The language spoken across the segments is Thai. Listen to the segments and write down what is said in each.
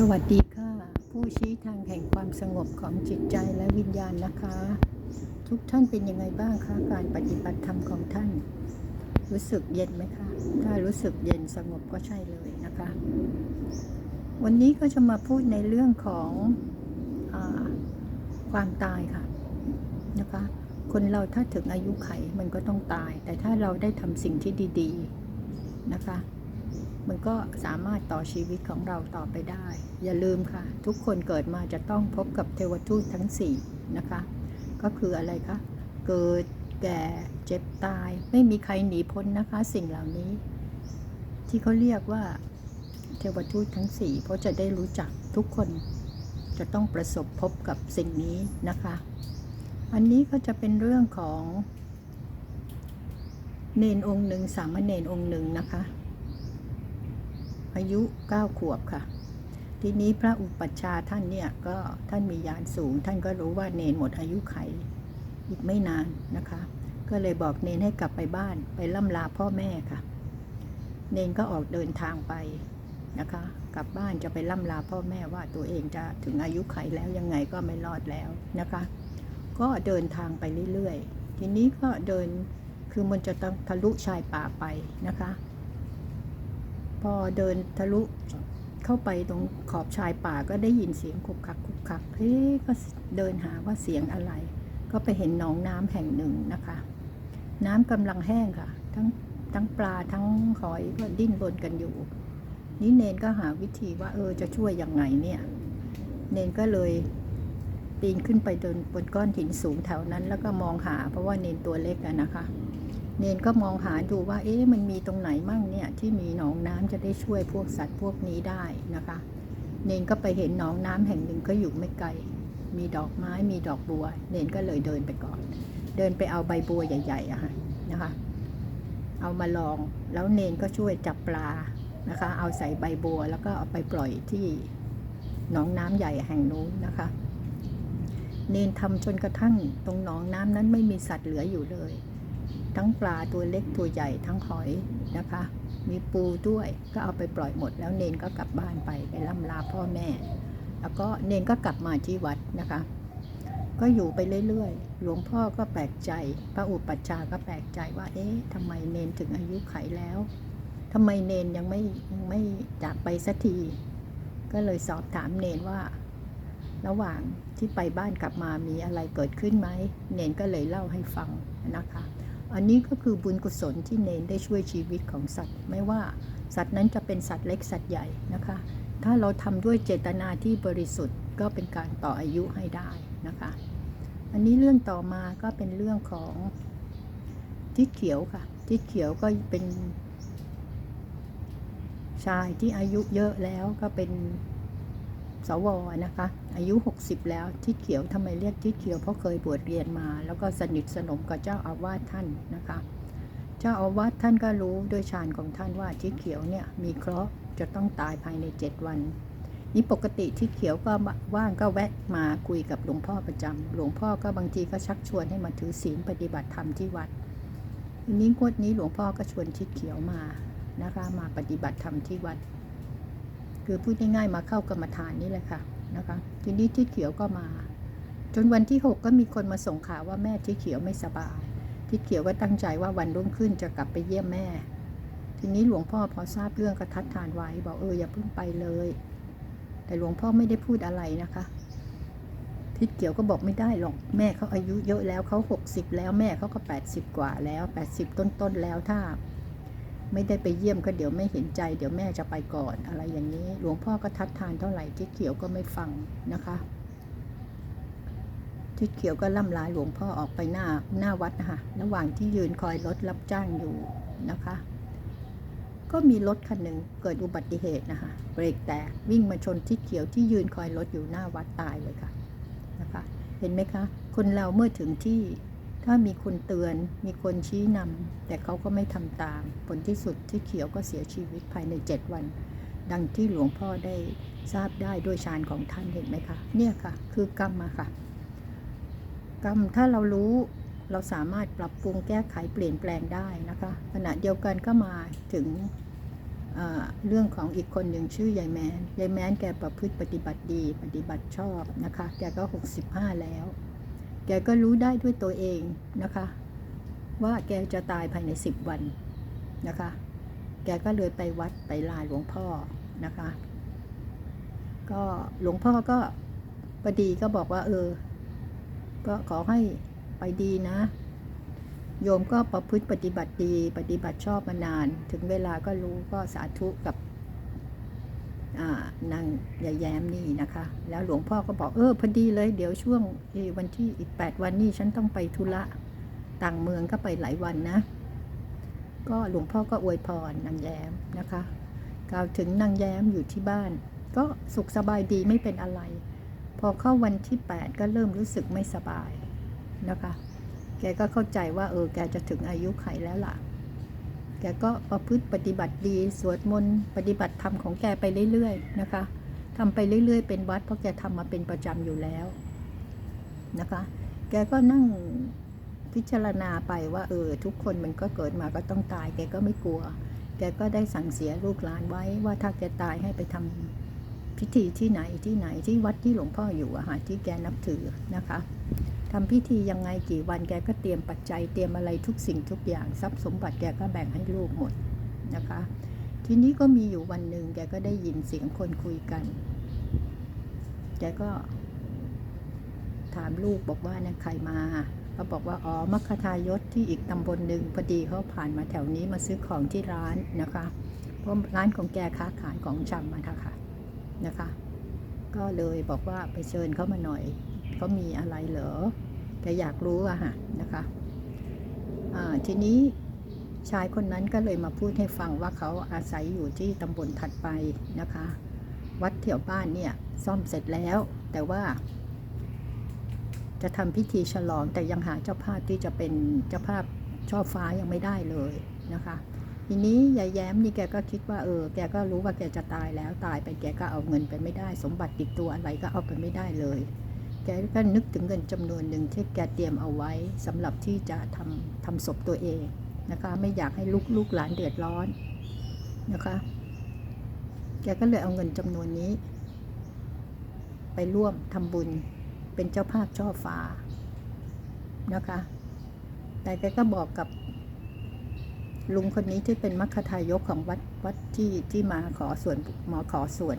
สวัสดีค่ะ ผู้ชี้ทางแห่งความสงบของจิตใจและวิญญาณนะคะ ทุกท่านเป็นยังไงบ้างคะการปฏิบัติธรรมของท่าน รู้สึกเย็นไหมคะ ถ้ารู้สึกเย็นสงบก็ใช่เลยนะคะ วันนี้ก็จะมาพูดในเรื่องของอความตายค่ะนะคะ คนเราถ้าถึงอายุไขมันก็ต้องตาย แต่ถ้าเราได้ทำสิ่งที่ดี ๆนะคะ มันก็สามารถต่อชีวิตของเราต่อไปได้ อย่าลืมค่ะ ทุกคนเกิดมาจะต้องพบกับเทวทูตทั้ง 4 นะคะ ก็คืออะไรคะ เกิดแก่เจ็บตาย ไม่มีใครหนีพ้นนะคะ สิ่งเหล่านี้ ที่เขาเรียกว่าเทวทูตทั้ง 4 เพราะจะได้รู้จักทุกคนจะต้องประสบพบกับสิ่งนี้นะคะ อันนี้ก็จะเป็นเรื่องของ เนนองค์หนึ่งสามเณรองค์หนึ่งนะคะ อายุ 9 ขวบค่ะ ทีนี้พระอุปัชฌาย์ท่านเนี่ยก็ท่านมีญาณสูง ท่านก็รู้ว่าเนนหมดอายุไขอีกไม่นานนะคะ ก็เลยบอกเนนให้กลับไปบ้านไปล่ำลาพ่อแม่ค่ะ เนนก็ออกเดินทางไปนะคะ กลับบ้านจะไปล่ำลาพ่อแม่ว่าตัวเองจะถึงอายุไขแล้วยังไงก็ไม่รอดแล้วนะคะ ก็เดินทางไปเรื่อยๆ ทีนี้ก็เดินคือมันจะต้องทะลุชายป่าไปนะคะ พอเดินทะลุเข้าไปตรงขอบชายป่าก็ได้ยินเสียงคุกคักคุกคักเฮ้ก็เดินหาว่าเสียงอะไร ก็ไปเห็นหนองน้ำแห่งหนึ่งนะคะ น้ำกำลังแห้งค่ะ ทั้งทั้งปลาทั้งหอยก็ดิ้นรนกันอยู่ นี่เนนก็หาวิธีว่าเออจะช่วยยังไงเนี่ย เนนก็เลยปีนขึ้นไปบนบนก้อนหินสูงแถวนั้น แล้วก็มองหาเพราะว่าเนนตัวเล็กอะนะคะ เนนก็มองหาดูว่า เอ๊ะมันมีตรงไหนมั่งเนี่ยที่มีหนองน้ำจะได้ช่วยพวกสัตว์พวกนี้ได้นะคะ เนนก็ไปเห็นหนองน้ำแห่งหนึ่งก็อยู่ไม่ไกล มีดอกไม้มีดอกบัว เนนก็เลยเดินไปก่อน เดินไปเอาใบบัวใหญ่ๆอะค่ะนะคะ เอามาลอง แล้วเนนก็ช่วยจับปลานะคะ เอาใส่ใบบัวแล้วก็เอาไปปล่อยที่หนองน้ำใหญ่แห่งนู้นนะคะ เนนทำจนกระทั่งตรงหนองน้ำนั้นไม่มีสัตว์เหลืออยู่เลย ทั้งปลาตัวเล็กตัวใหญ่ทั้งหอยนะคะ มีปูด้วยก็เอาไปปล่อยหมด แล้วเนนก็กลับบ้านไปไปล่ำลาพ่อแม่ แล้วก็เนนก็กลับมาที่วัดนะคะ ก็อยู่ไปเรื่อยๆ หลวงพ่อก็แปลกใจพระอุปัชฌาย์ก็แปลกใจว่า เอ๊ะทำไมเนนถึงอายุไขแล้วทำไมเนนยังไม่ยังไม่จากไปสักที ก็เลยสอบถามเนนว่า ระหว่างที่ไปบ้านกลับมามีอะไรเกิดขึ้นไหม เนนก็เลยเล่าให้ฟังนะคะ อันนี้ก็คือบุญกุศลที่เนนได้ช่วยชีวิตของสัตว์ ไม่ว่าสัตว์นั้นจะเป็นสัตว์เล็กสัตว์ใหญ่นะคะ ถ้าเราทำด้วยเจตนาที่บริสุทธิ์ ก็เป็นการต่ออายุให้ได้นะคะ อันนี้เรื่องต่อมาก็เป็นเรื่องของทิศเขียวค่ะ ทิศเขียวก็เป็นชายที่อายุเยอะแล้วก็เป็น สวนะคะ อายุ 60 แล้วทิศเขียวทำไมเรียกทิศเขียวเพราะเคยบวชเรียนมา แล้วก็สนิทสนมกับเจ้าอาวาสท่านนะคะ เจ้าอาวาสท่านก็รู้โดยฌานของท่านว่าทิศเขียวเนี่ยมีเคราะห์จะต้องตายภายใน 7 วัน นี่ปกติทิศเขียวก็ว่างก็แวะมาคุยกับหลวงพ่อประจำหลวงพ่อก็บางทีก็ชักชวนให้มาถือศีลปฏิบัติธรรมที่วัดนี้งวดนี้หลวงพ่อก็ชวนทิศเขียวมานะคะมาปฏิบัติธรรมที่วัด คือพูดง่ายๆมาเข้ากรรมฐานนี่แหละค่ะนะคะทีนี้ทิศเขียวก็มา จนวันที่ 6 ก็มีคนมาส่งข่าวว่าแม่ทิศเขียวไม่สบายทิศเขียวก็ตั้งใจว่าวันรุ่งขึ้นจะกลับไปเยี่ยมแม่ ทีนี้หลวงพ่อพอทราบเรื่องก็ทัดทานไว้บอกเอออย่าเพิ่งไปเลย แต่หลวงพ่อไม่ได้พูดอะไรนะคะทิศเขียวก็บอกไม่ได้หรอกแม่เขาอายุเยอะแล้วเขา 60 แล้วแม่เขาก็ 80 กว่าแล้ว 80 ต้นๆแล้วถ้า ไม่ได้ไปเยี่ยมก็เดี๋ยวไม่เห็นใจ เดี๋ยวแม่จะไปก่อนอะไรอย่างนี้ หลวงพ่อก็ทัดทานเท่าไหร่ทิศเขียวก็ไม่ฟังนะคะทิศเขียวก็ล่ำลาหลวงพ่อออกไปหน้าหน้าวัดนะคะระหว่างที่ยืนคอยรถรับจ้างอยู่นะคะ ก็มีรถคันหนึ่งเกิดอุบัติเหตุนะคะเบรกแตกวิ่งมาชนทิศเขียวที่ยืนคอยรถอยู่หน้าวัดตายเลยค่ะนะคะ เห็นไหมคะ คนเราเมื่อถึงที่ ถ้ามีคนเตือน มีคนชี้นำ แต่เขาก็ไม่ทำตาม ผลที่สุดที่เขียวก็เสียชีวิตภายในเจ็ดวัน ดังที่หลวงพ่อได้ทราบได้ด้วยฌานของท่านเห็นไหมคะ เนี่ยค่ะ คือกรรมอะค่ะ กรรมถ้าเรารู้เราสามารถปรับปรุงแก้ไขเปลี่ยนแปลงได้นะคะ ขณะเดียวกันก็มาถึงเรื่องของอีกคนหนึ่งชื่อยายแมน ยายแมนแกประพฤติปฏิบัติดี ปฏิบัติชอบนะคะ แกก็ 65 แล้ว แกก็รู้ได้ด้วยตัวเองนะคะ ว่าแกจะตายภายใน 10 วันนะคะ แกก็เลยไปวัดไปลาหลวงพ่อนะคะ ก็หลวงพ่อก็พอดีก็บอกว่า เออ ก็ขอให้ไปดีนะ โยมก็ประพฤติปฏิบัติดี ปฏิบัติชอบมานาน ถึงเวลาก็รู้ก็สาธุกับ นางยายแย้มนี่นะคะ แล้วหลวงพ่อก็บอกเออพอดีเลยเดี๋ยวช่วงวันที่อีกแปดวันนี้ฉันต้องไปธุระต่างเมืองก็ไปหลายวันนะ ก็หลวงพ่อก็อวยพรนางแย้มนะคะกล่าวถึงนางแย้มอยู่ที่บ้าน ก็สุขสบายดีไม่เป็นอะไร พอเข้าวันที่ 8 ก็เริ่มรู้สึกไม่สบายนะคะ แกก็เข้าใจว่าเออแกจะถึงอายุไขแล้วล่ะ แกก็ประพฤติปฏิบัติดี สวดมนต์ปฏิบัติธรรมของแกไปเรื่อยๆนะคะทำไปเรื่อยๆ เป็นวัดเพราะแกทำมาเป็นประจำอยู่แล้วนะคะ แกก็นั่งพิจารณาไปว่าเออทุกคนมันก็เกิดมาก็ต้องตาย แกก็ไม่กลัว แกก็ได้สั่งเสียลูกหลานไว้ว่าถ้าแกตายให้ไปทำ พิธีที่ไหนที่ไหนที่วัดที่หลวงพ่ออยู่อะค่ะที่แกนับถือนะคะทำพิธียังไงกี่วันแกก็เตรียมปัจจัยเตรียมอะไรทุกสิ่งทุกอย่างทรัพย์สมบัติแกก็แบ่งให้ลูกหมดนะคะ ทีนี้ก็มีอยู่วันหนึ่งแกก็ได้ยินเสียงคนคุยกันแกก็ถามลูกบอกว่าเนี่ยใครมาก็บอกว่าอ๋อมัคคทายศที่อีกตำบลหนึ่งพอดีเขาผ่านมาแถวนี้มาซื้อของที่ร้านนะคะเพราะร้านของแกค้าขายของชำมาค่ะ นะคะ ก็เลยบอกว่าไปเชิญเขามาหน่อยเขามีอะไรเหรอแกอยากรู้อะฮะนะคะทีนี้ชายคนนั้นก็เลยมาพูดให้ฟังว่าเขาอาศัยอยู่ที่ตำบลถัดไปนะคะ วัดแถวบ้านเนี่ยซ่อมเสร็จแล้ว แต่ว่า จะทำพิธีฉลองแต่ยังหาเจ้าภาพที่จะเป็นเจ้าภาพช่อฟ้ายังไม่ได้เลยนะคะ ทีนี้ยายแย้มนี่แกก็คิดว่าเออ แกก็รู้ว่าแกจะตายแล้วตายไปแกก็เอาเงินไปไม่ได้ สมบัติติดตัวอะไรก็เอาไปไม่ได้เลย แกก็นึกถึงเงินจำนวนหนึ่งที่แกเตรียมเอาไว้สำหรับที่จะทำทำศพตัวเองนะคะ ไม่อยากให้ลูกลูกหลานเดือดร้อนนะคะ แกก็เลยเอาเงินจำนวนนี้ ไปร่วมทำบุญเป็นเจ้าภาพช่อฟ้านะคะ แต่แกก็บอกกับ ลุงคนนี้ที่เป็นมัคคทายกของวัดวัดที่ที่มาขอส่วนมาขอส่วน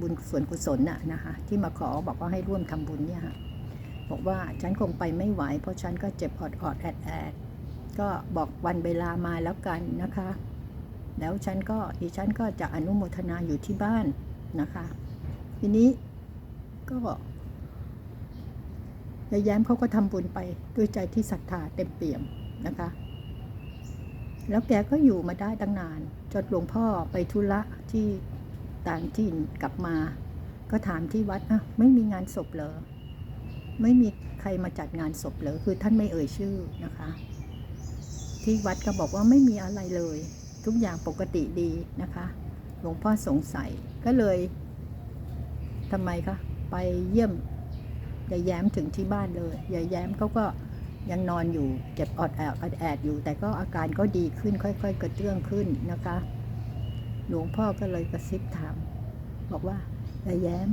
บุญส่วนกุศลน่ะนะคะที่มาขอบอกว่าให้ร่วมทำบุญเนี่ยค่ะบอกว่าฉันคงไปไม่ไหว เพราะฉันก็เจ็บอดอดแอดแอดก็บอกวันเวลามาแล้วกันนะคะ แล้วฉันก็ดิฉันก็จะอนุโมทนาอยู่ที่บ้านนะคะ ทีนี้ก็ยายแย้มเขาก็ทำบุญไปด้วยใจที่ศรัทธาเต็มเปี่ยมนะคะ แล้วแกก็อยู่มาได้ตั้งนาน จนหลวงพ่อไปธุระที่ต่างถิ่นกลับมา ก็ถามที่วัดนะไม่มีงานศพเหรอไม่มีใครมาจัดงานศพเหรอคือท่านไม่เอ่ยชื่อนะคะ ที่วัดก็บอกว่าไม่มีอะไรเลย ทุกอย่างปกติดีนะคะ หลวงพ่อสงสัยก็เลยทำไมคะไปเยี่ยมยายแย้มถึงที่บ้านเลยยายแย้มเขาก็ ยังนอนอยู่เจ็บอดแอดอดแอดอยู่ แต่ก็อาการก็ดีขึ้นค่อย ๆ กระเตื้องขึ้นนะคะ หลวงพ่อก็เลยกระซิบถาม บอกว่ายายแย้ม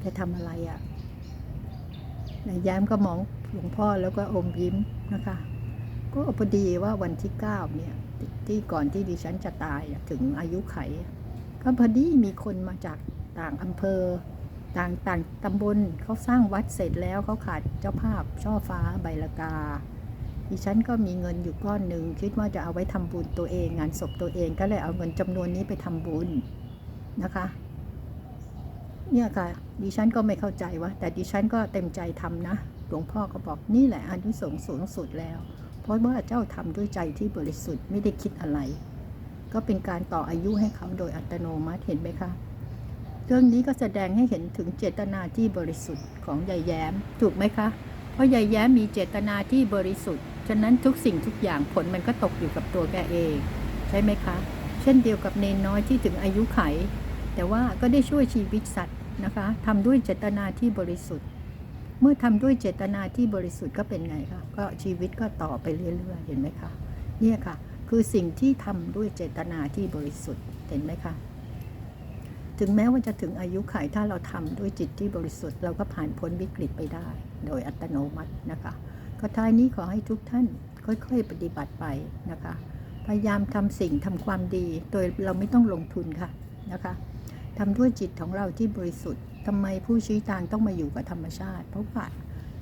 แกทำอะไรอะ่ะยายแย้มก็มองหลวงพ่อแล้วก็อมยิ้มนะคะ ก็พอดีว่าวันที่เก้าเนี่ยที่ก่อนที่ดิฉันจะตายถึงอายุไข ก็พอดีมีคนมาจากต่างอำเภอ ต่างต่างตำบลเขาสร้างวัดเสร็จแล้วเขาขาดเจ้าภาพช่อฟ้าใบละกาดิฉันก็มีเงินอยู่ก้อนหนึ่งคิดว่าจะเอาไว้ทำบุญตัวเองงานศพตัวเองก็เลยเอาเงินจำนวนนี้ไปทำบุญนะคะ เนี่ยค่ะดิฉันก็ไม่เข้าใจว่าแต่ดิฉันก็เต็มใจทำนะหลวงพ่อก็บอกนี่แหละอนิสงส์สูงสุดแล้ว เพราะว่าเจ้าทำด้วยใจที่บริสุทธิ์ไม่ได้คิดอะไร ก็เป็นการต่ออายุให้เขาโดยอัตโนมัติเห็นไหมคะ เรื่องนี้ก็แสดงให้เห็นถึงเจตนาที่บริสุทธิ์ของยายแย้ม ถูกไหมคะ เพราะยายแย้มมีเจตนาที่บริสุทธิ์ ฉะนั้นทุกสิ่งทุกอย่างผลมันก็ตกอยู่กับตัวแกเอง ใช่ไหมคะ เช่นเดียวกับเนนน้อยที่ถึงอายุไข แต่ว่าก็ได้ช่วยชีวิตสัตว์นะคะทำด้วยเจตนาที่บริสุทธิ์ เมื่อทำด้วยเจตนาที่บริสุทธิ์ก็เป็นไงคะ ก็ชีวิตก็ต่อไปเรื่อยๆ เห็นไหมคะ เนี่ยค่ะ คือสิ่งที่ทำด้วยเจตนาที่บริสุทธิ์ เห็นไหมคะ ถึงแม้ว่าจะถึงอายุขัยถ้าเราทำด้วยจิตที่บริสุทธิ์เราก็ผ่านพ้นวิกฤตไปได้ โดยอัตโนมัตินะคะก็ท้ายนี้ขอให้ทุกท่านค่อยๆ ปฏิบัติไปนะคะ พยายามทำสิ่งทำความดี โดยเราไม่ต้องลงทุนค่ะนะคะทำด้วยจิตของเราที่บริสุทธิ์ทำไมผู้ชี้ทางต้องมาอยู่กับธรรมชาติ เพราะว่า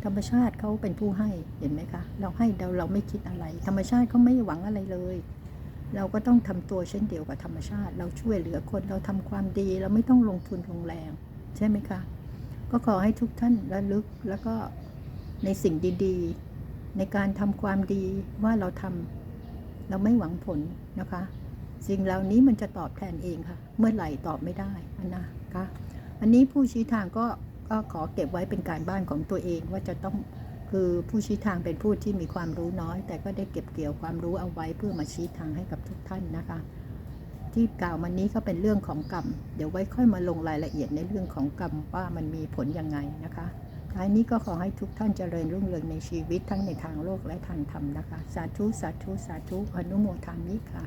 ธรรมชาติเขาเป็นผู้ให้เห็นไหมคะ เราให้เราเราไม่คิดอะไร ธรรมชาติเขาไม่หวังอะไรเลย เราก็ต้องทำตัวเช่นเดียวกับธรรมชาติ เราช่วยเหลือคนเราทำความดี เราไม่ต้องลงทุนลงแรง ใช่ไหมคะ ก็ขอให้ทุกท่านระลึกแล้วก็ในสิ่งดีๆ ในการทำความดีว่าเราทำเราไม่หวังผลนะคะ สิ่งเหล่านี้มันจะตอบแทนเองค่ะ เมื่อไหร่ตอบไม่ได้อันนะคะอันนี้ผู้ชี้ทางก็ก็ขอเก็บไว้เป็นการบ้านของตัวเองว่าจะต้อง คือผู้ชี้ทางเป็นผู้ที่มีความรู้น้อย แต่ก็ได้เก็บเกี่ยวความรู้เอาไว้เพื่อมาชี้ทางให้กับทุกท่านนะคะ ที่กล่าวมานี้ก็เป็นเรื่องของกรรม เดี๋ยวไว้ค่อยมาลงรายละเอียดในเรื่องของกรรมว่ามันมีผลยังไงนะคะท้ายนี้ก็ขอให้ทุกท่านเจริญรุ่งเรืองในชีวิตทั้งในทางโลกและทางธรรมนะคะ สาธุสาธุสาธุอนุโมทามิค่ะ